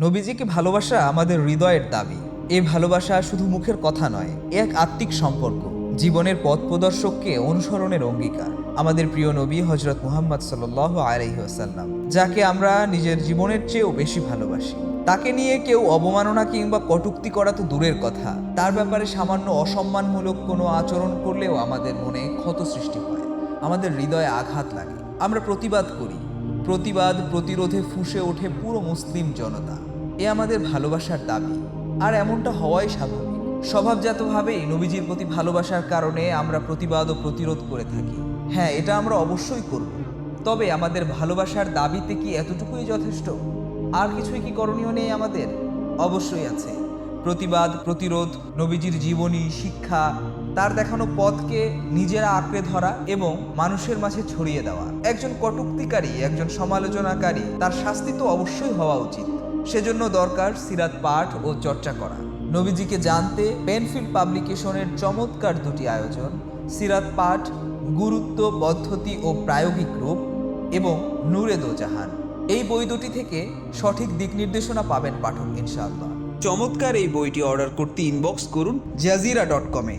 নবীজিকে ভালোবাসা আমাদের হৃদয়ের দাবি। এ ভালোবাসা শুধু মুখের কথা নয় এক আত্মিক সম্পর্ক, জীবনের পথ প্রদর্শককে অনুসরণের অঙ্গীকার। আমাদের প্রিয় নবী হজরত মুহাম্মদ সাল আলহিহাসাল্লাম যাকে আমরা নিজের জীবনের চেয়েও বেশি ভালোবাসি। তাকে নিয়ে কেউ অবমাননা কিংবা কটুক্তি করা তো দূরের কথা। তার ব্যাপারে সামান্য অসম্মানমূলক কোনো আচরণ করলেও আমাদের মনে ক্ষত সৃষ্টি হয়। আমাদের হৃদয়ে আঘাত লাগে। আমরা প্রতিবাদ করি। প্রতিবাদ প্রতিরোধে ফুঁসে ওঠে পুরো মুসলিম জনতা। এ আমাদের ভালোবাসার দাবি। আর এমনটা হওয়াই স্বাভাবিক। স্বভাবজাতভাবেই নবীজির প্রতি ভালোবাসার কারণে আমরা প্রতিবাদ ও প্রতিরোধ করে থাকি। হ্যাঁ এটা আমরা অবশ্যই করব। তবে আমাদের ভালোবাসার দাবিতে কি এতটুকুই যথেষ্ট? আর কিছুই কি করণীয় নেই আমাদের? অবশ্যই আছে। প্রতিবাদ, প্রতিরোধ, নবীজির জীবনী, শিক্ষা, তার দেখানো পথকে নিজেরা আঁকড়ে ধরা এবং মানুষের মাঝে ছড়িয়ে দেওয়া। একজন কটুক্তিকারী, একজন সমালোচনাকারী, তার শাস্তি তো অবশ্যই হওয়া উচিত। সেজন্য দরকার সিরাত পাঠ ও চর্চা করা। নবীজিকে জানতে পেনফিল্ড পাবলিকেশনের চমৎকার দুটি আয়োজন, সিরাত পাঠ গুরুত্ব পদ্ধতি ও প্রায়োগিক রূপ এবং নূরে দোজাহান। এই বই দুটি থেকে সঠিক দিক নির্দেশনা পাবেন পাঠক, ইনশাআল্লাহ। চমৎকার এই বইটি অর্ডার করতে ইনবক্স করুন জাজিরা ডট কমে